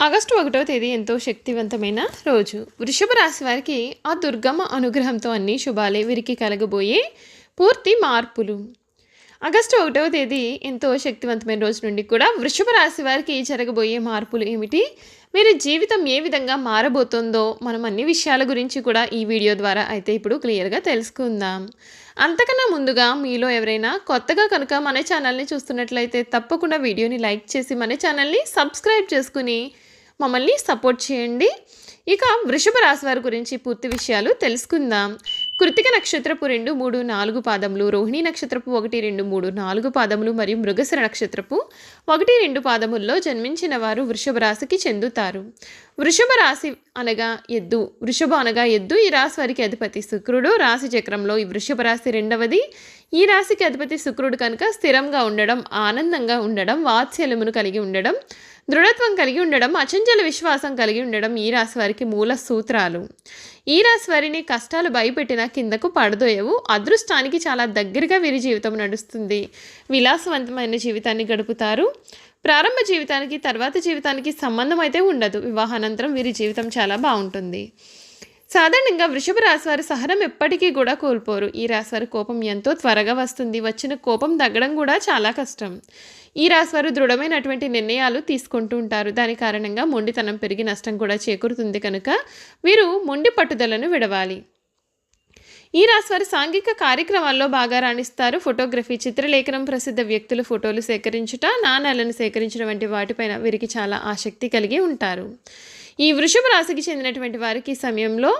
August ఒకటవ తేదీ ఎంతో శక్తివంతమైన రోజు. వృషభ రాశి వారికి ఆ దుర్గమ్మ అనుగ్రహంతో అన్ని శుభాలే వీరికి కలగబోయే పూర్తి మార్పులు. ఆగస్టు ఒకటవ తేదీ ఎంతో శక్తివంతమైన రోజు నుండి కూడా వృషభ రాశి వారికి జరగబోయే మార్పులు ఏమిటి? వీరి జీవితం ఏ విధంగా మారబోతుందో మనం అన్ని విషయాల గురించి కూడా ఈ వీడియో ద్వారా అయితే ఇప్పుడు క్లియర్గా తెలుసుకుందాం. అంతకన్నా ముందుగా మీలో ఎవరైనా కొత్తగా కనుక మన ఛానల్ని చూస్తున్నట్లయితే తప్పకుండా వీడియోని లైక్ చేసి మన ఛానల్ని సబ్స్క్రైబ్ చేసుకుని మమ్మల్ని సపోర్ట్ చేయండి. ఇక వృషభ రాశి వారి గురించి పూర్తి విషయాలు తెలుసుకుందాం. కృతిక నక్షత్రపు రెండు మూడు నాలుగు పాదములు రోహిణి నక్షత్రపు ఒకటి రెండు మూడు నాలుగు పాదములు మరియు మృగశిర నక్షత్రపు ఒకటి రెండు పాదముల్లో జన్మించిన వారు వృషభ రాశికి చెందుతారు. వృషభ రాశి అనగా ఎద్దు వృషభ అనగా ఎద్దు ఈ రాశి వారికి అధిపతి శుక్రుడు. రాశి చక్రంలో ఈ వృషభ రాశి రెండవది. ఈ రాశికి అధిపతి శుక్రుడు కనుక స్థిరంగా ఉండడం ఆనందంగా ఉండడం వాత్సల్యమును కలిగి ఉండడం దృఢత్వం కలిగి ఉండడం అచంచల విశ్వాసం కలిగి ఉండడం ఈ రాశి వారికి మూల సూత్రాలు. ఈ రాశి వారిని కష్టాలు భయపెట్టినా కిందకు పడదోయవు అదృష్టానికి చాలా దగ్గరగా వీరి జీవితం నడుస్తుంది. విలాసవంతమైన జీవితాన్ని గడుపుతారు. ప్రారంభ జీవితానికి తర్వాత జీవితానికి సంబంధం అయితే ఉండదు. వివాహానంతరం వీరి జీవితం చాలా బాగుంటుంది. సాధారణంగా వృషభ రాశివారి సహనం ఎప్పటికీ కూడా కోల్పోరు. ఈ రాశివారి కోపం ఎంతో త్వరగా వస్తుంది. వచ్చిన కోపం తగ్గడం కూడా చాలా కష్టం. ఈ రాశివారు దృఢమైనటువంటి నిర్ణయాలు తీసుకుంటూ ఉంటారు. దాని కారణంగా మొండితనం పెరిగి నష్టం కూడా చేకూరుతుంది కనుక వీరు మొండి పట్టుదలను విడవాలి. ఈ రాశివారు సాంఘిక కార్యక్రమాల్లో బాగా రాణిస్తారు. ఫోటోగ్రఫీ చిత్రలేఖనం ప్రసిద్ధ వ్యక్తుల ఫోటోలు సేకరించుట నాణాలను సేకరించడం వంటి వాటిపైన వీరికి చాలా ఆసక్తి కలిగి ఉంటారు. ఈ వృషభ రాశికి చెందినటువంటి వారికి ఈ సమయంలో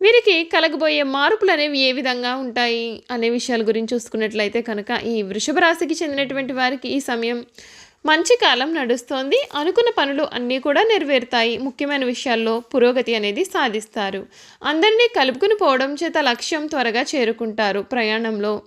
వీరికి కలగబోయే మార్పులు అనేవి ఏ విధంగా ఉంటాయి అనే విషయాల గురించి చూసుకున్నట్లయితే కనుక ఈ వృషభ రాశికి చెందినటువంటి వారికి ఈ సమయం మంచి కాలం నడుస్తోంది. అనుకున్న పనులు అన్నీ కూడా నెరవేరుతాయి. ముఖ్యమైన విషయాల్లో పురోగతి అనేది సాధిస్తారు. అందరినీ కలుపుకుని పోవడం చేత లక్ష్యం త్వరగా చేరుకుంటారు. ప్రయాణంలో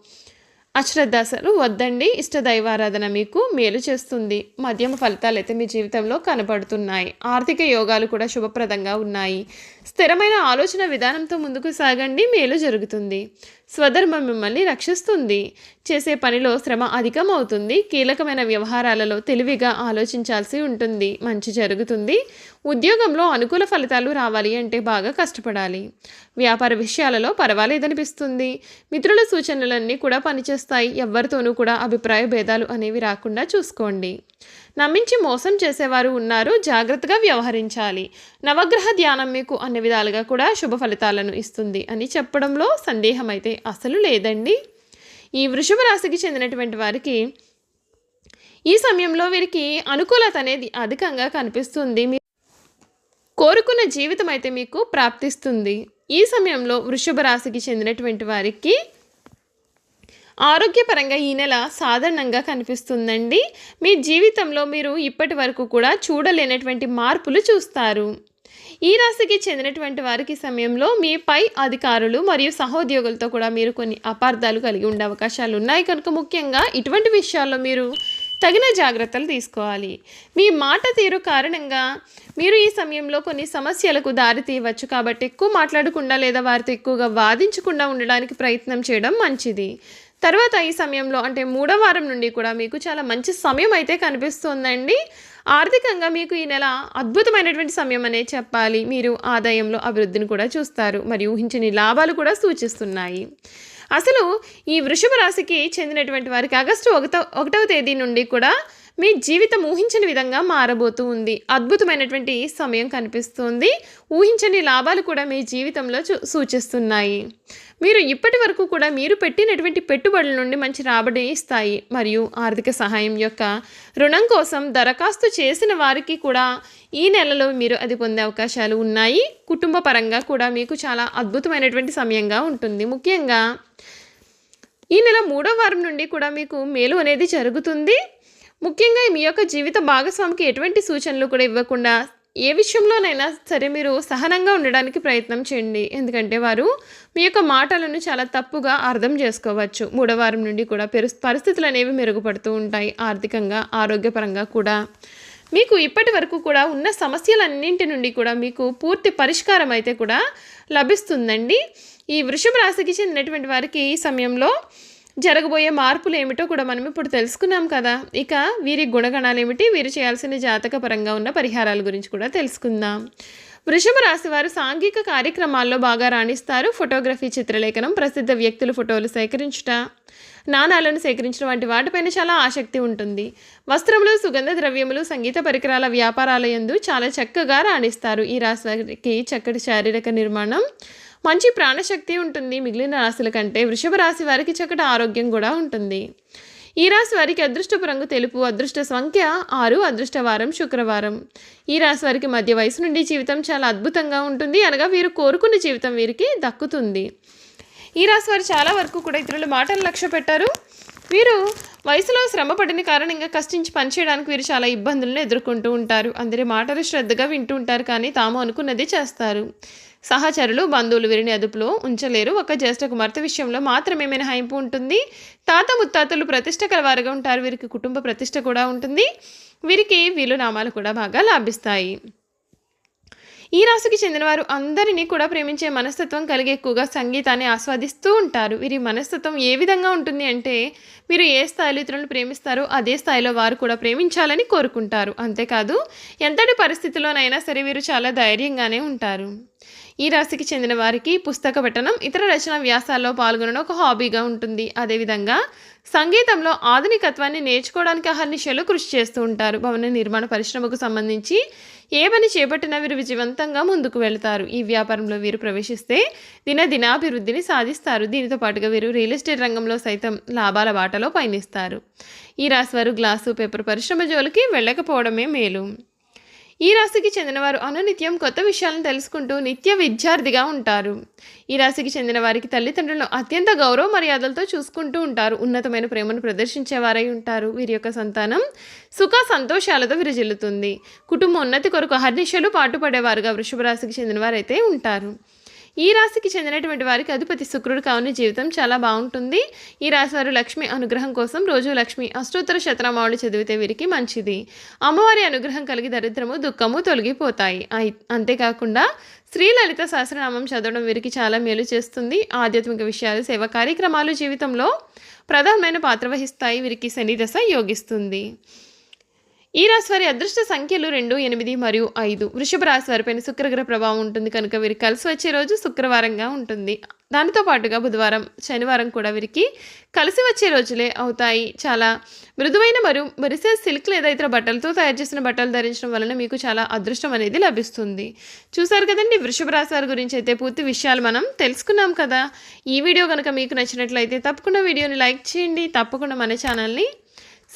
అశ్రద్ధాసలు వద్దండి. ఇష్టదైవారాధన మీకు మేలు చేస్తుంది. మధ్యమ ఫలితాలు అయితే మీ జీవితంలో కనబడుతున్నాయి. ఆర్థిక యోగాలు కూడా శుభప్రదంగా ఉన్నాయి. స్థిరమైన ఆలోచన విధానంతో ముందుకు సాగండి. మేలు జరుగుతుంది. స్వధర్మం మిమ్మల్ని రక్షిస్తుంది. చేసే పనిలో శ్రమ అధికం అవుతుంది కీలకమైన వ్యవహారాలలో తెలివిగా ఆలోచించాల్సి ఉంటుంది. మంచి జరుగుతుంది. ఉద్యోగంలో అనుకూల ఫలితాలు రావాలి అంటే బాగా కష్టపడాలి. వ్యాపార విషయాలలో పర్వాలేదనిపిస్తుంది. మిత్రుల సూచనలన్నీ కూడా పనిచేస్తాయి. ఎవరితోనూ కూడా అభిప్రాయ భేదాలు అనేవి రాకుండా చూసుకోండి. నమ్మించి మోసం చేసేవారు ఉన్నారు జాగ్రత్తగా వ్యవహరించాలి. నవగ్రహ ధ్యానం మీకు అన్ని విధాలుగా కూడా శుభ ఫలితాలను ఇస్తుంది అని చెప్పడంలో సందేహం అయితే అసలు లేదండి. ఈ వృషభ రాశికి చెందినటువంటి వారికి ఈ సమయంలో వీరికి అనుకూలత అనేది అధికంగా కనిపిస్తుంది. మీ కోరుకున్న జీవితం అయితే మీకు ప్రాప్తిస్తుంది. ఈ సమయంలో వృషభ రాశికి చెందినటువంటి వారికి ఆరోగ్యపరంగా ఈ నెల సాధారణంగా కనిపిస్తుందండి. మీ జీవితంలో మీరు ఇప్పటి వరకు కూడా చూడలేనటువంటి మార్పులు చూస్తారు. ఈ రాశికి చెందినటువంటి వారికి సమయంలో మీ పై అధికారులు మరియు సహోద్యోగులతో కూడా మీరు కొన్ని అపార్థాలు కలిగి ఉండే అవకాశాలు ఉన్నాయి. కనుక ముఖ్యంగా ఇటువంటి విషయాల్లో మీరు తగిన జాగ్రత్తలు తీసుకోవాలి. మీ మాట తీరు కారణంగా మీరు ఈ సమయంలో కొన్ని సమస్యలకు దారి తీయవచ్చు కాబట్టి ఎక్కువ మాట్లాడకుండా లేదా వారితో ఎక్కువగా వాదించకుండా ఉండడానికి ప్రయత్నం చేయడం మంచిది. తర్వాత ఈ సమయంలో అంటే మూడో వారం నుండి కూడా మీకు చాలా మంచి సమయం అయితే కనిపిస్తుందండి. ఆర్థికంగా మీకు ఈ నెల అద్భుతమైనటువంటి సమయం అనే చెప్పాలి. మీరు ఆదాయంలో అభివృద్ధిని కూడా చూస్తారు. మరియు ఊహించని లాభాలు కూడా సూచిస్తున్నాయి. అసలు ఈ వృషభ రాశికి చెందినటువంటి వారికి ఆగస్టు ఒకటో ఒకటవ తేదీ నుండి కూడా మీ జీవితం ఊహించని విధంగా మారబోతూ ఉంది. అద్భుతమైనటువంటి సమయం కనిపిస్తుంది. ఊహించని లాభాలు కూడా మీ జీవితంలో చూ సూచిస్తున్నాయి. మీరు ఇప్పటి వరకు కూడా మీరు పెట్టినటువంటి పెట్టుబడుల నుండి మంచి రాబడి ఇస్తాయి. మరియు ఆర్థిక సహాయం యొక్క రుణం కోసం దరఖాస్తు చేసిన వారికి కూడా ఈ నెలలో మీరు అది పొందే అవకాశాలు ఉన్నాయి. కుటుంబ పరంగా కూడా మీకు చాలా అద్భుతమైనటువంటి సమయంగా ఉంటుంది. ముఖ్యంగా ఈ నెల మూడో వారం నుండి కూడా మీకు మేలు అనేది జరుగుతుంది. ముఖ్యంగా మీ యొక్క జీవిత భాగస్వామికి ఎటువంటి సూచనలు కూడా ఇవ్వకుండా ఏ విషయంలోనైనా సరే మీరు సహనంగా ఉండడానికి ప్రయత్నం చేయండి. ఎందుకంటే వారు మీ యొక్క మాటలను చాలా తప్పుగా అర్థం చేసుకోవచ్చు. మూడో వారం నుండి కూడా పెరు పరిస్థితులు అనేవి మెరుగుపడుతూ ఉంటాయి. ఆర్థికంగా ఆరోగ్యపరంగా కూడా. మీకు ఇప్పటి వరకు కూడా ఉన్న సమస్యలన్నింటి నుండి కూడా మీకు పూర్తి పరిష్కారం అయితే కూడా లభిస్తుందండి. ఈ వృషభ రాశికి చెందినటువంటి వారికి ఈ సమయంలో జరగబోయే మార్పులు ఏమిటో కూడా మనం ఇప్పుడు తెలుసుకున్నాం కదా. ఇక వీరి గుణగణాలు ఏమిటి వీరు చేయాల్సిన జాతక పరంగా ఉన్న పరిహారాల గురించి కూడా తెలుసుకుందాం. వృషభ రాశి వారు సాంఘిక కార్యక్రమాల్లో బాగా రాణిస్తారు. ఫోటోగ్రఫీ చిత్రలేఖనం ప్రసిద్ధ వ్యక్తుల ఫోటోలు సేకరించుట నాణాలను సేకరించడం వంటి వాటిపైన చాలా ఆసక్తి ఉంటుంది. వస్త్రములు సుగంధ ద్రవ్యములు సంగీత పరికరాల వ్యాపారాల యందు చాలా చక్కగా రాణిస్తారు. ఈ రాశి వారికి చక్కటి శారీరక నిర్మాణం మంచి ప్రాణశక్తి ఉంటుంది. మిగిలిన రాశుల కంటే వృషభ రాశి వారికి చక్కటి ఆరోగ్యం కూడా ఉంటుంది. ఈ రాశి వారికి అదృష్టపు రంగు తెలుపు అదృష్ట సంఖ్య ఆరు అదృష్టవారం శుక్రవారం. ఈ రాశి వారికి మధ్య వయసు నుండి జీవితం చాలా అద్భుతంగా ఉంటుంది. అనగా వీరు కోరుకున్న జీవితం వీరికి దక్కుతుంది. ఈ రాశి వారు చాలా వరకు కూడా ఇతరుల మాటలు లక్ష్య పెట్టారు. వీరు వయసులో శ్రమ పడిన కారణంగా కష్టించి పనిచేయడానికి వీరు చాలా ఇబ్బందులను ఎదుర్కొంటూ ఉంటారు. అందరి మాటలు శ్రద్ధగా వింటూ ఉంటారు కానీ తాము అనుకున్నది చేస్తారు. సహచరులు బంధువులు వీరిని అదుపులో ఉంచలేరు. ఒక జ్యేష్ఠ కుమార్తె విషయంలో మాత్రమే మినహాయింపు ఉంటుంది? తాత ముత్తాతలు ప్రతిష్ట కలవారుగా ఉంటారు. వీరికి కుటుంబ ప్రతిష్ట కూడా ఉంటుంది. వీరికి వీలు నామాలు కూడా బాగా లాభిస్తాయి. ఈ రాశికి చెందినవారు అందరినీ కూడా ప్రేమించే మనస్తత్వం కలిగి ఎక్కువగా సంగీతాన్ని ఆస్వాదిస్తూ ఉంటారు. వీరి మనస్తత్వం ఏ విధంగా ఉంటుంది అంటే మీరు ఏ స్థాయిలో ఇతరులను ప్రేమిస్తారో అదే స్థాయిలో వారు కూడా ప్రేమించాలని కోరుకుంటారు. అంతేకాదు ఎంతటి పరిస్థితిలోనైనా సరే వీరు చాలా ధైర్యంగానే ఉంటారు. ఈ రాశికి చెందిన వారికి పుస్తక పఠనం ఇతర రచన వ్యాసాల్లో పాల్గొనడం ఒక హాబీగా ఉంటుంది. అదేవిధంగా సంగీతంలో ఆధునికత్వాన్ని నేర్చుకోవడానికి అహర్నిశలు కృషి చేస్తూ ఉంటారు. భవన నిర్మాణ పరిశ్రమకు సంబంధించి ఏ పని చేపట్టినా వీరు విజయవంతంగా ముందుకు వెళతారు. ఈ వ్యాపారంలో వీరు ప్రవేశిస్తే దినదినాభివృద్ధిని సాధిస్తారు. దీనితో పాటుగా వీరు రియల్ ఎస్టేట్ రంగంలో సైతం లాభాల బాటలో పయనిస్తారు. ఈ రాశివారు గ్లాసు పేపర్ పరిశ్రమ జోలికి వెళ్ళకపోవడమే మేలు. ఈ రాశికి చెందినవారు అనునిత్యం కొత్త విషయాలను తెలుసుకుంటూ నిత్య విద్యార్థిగా ఉంటారు. ఈ రాశికి చెందిన వారికి తల్లిదండ్రులను అత్యంత గౌరవ మర్యాదలతో చూసుకుంటూ ఉంటారు. ఉన్నతమైన ప్రేమను ప్రదర్శించేవారై ఉంటారు. వీరి యొక్క సంతానం సుఖ సంతోషాలతో విరజిల్లుతుంది. కుటుంబ ఉన్నతి కొరకు హర్నిశలు పాటుపడేవారుగా వృషభ రాశికి చెందినవారైతే ఉంటారు. ఈ రాశికి చెందినటువంటి వారికి అధిపతి శుక్రుడు కావున జీవితం చాలా బాగుంటుంది. ఈ రాశి వారు లక్ష్మి అనుగ్రహం కోసం రోజు లక్ష్మి అష్టోత్తర శతనామావళి చదివితే వీరికి మంచిది. అమ్మవారి అనుగ్రహం కలిగి దరిద్రము దుఃఖము తొలగిపోతాయి. అంతేకాకుండా అంతేకాకుండా శ్రీలలిత సహస్రనామం చదవడం వీరికి చాలా మేలు చేస్తుంది. ఆధ్యాత్మిక విషయాలు సేవా కార్యక్రమాలు జీవితంలో ప్రధానమైన పాత్ర వహిస్తాయి. వీరికి శని దశ యోగిస్తుంది. ఈ రాశి వారి అదృష్ట సంఖ్యలు రెండు ఎనిమిది మరియు ఐదు. వృషభ రాశి వారిపైన శుక్రగ్రహ ప్రభావం ఉంటుంది కనుక వీరు కలిసి వచ్చే రోజు శుక్రవారంగా ఉంటుంది. దానితో పాటుగా బుధవారం శనివారం కూడా వీరికి కలిసి వచ్చే రోజులే అవుతాయి. చాలా మృదువైన మరియు మెరిసే సిల్క్ లేదా ఇతర బట్టలతో తయారు చేసిన బట్టలు ధరించడం వలన మీకు చాలా అదృష్టం అనేది లభిస్తుంది. చూసారు కదండి వృషభ రాశి వారి గురించి అయితే పూర్తి విషయాలు మనం తెలుసుకున్నాం కదా. ఈ వీడియో కనుక మీకు నచ్చినట్లయితే తప్పకుండా వీడియోని లైక్ చేయండి. తప్పకుండా మన ఛానల్ని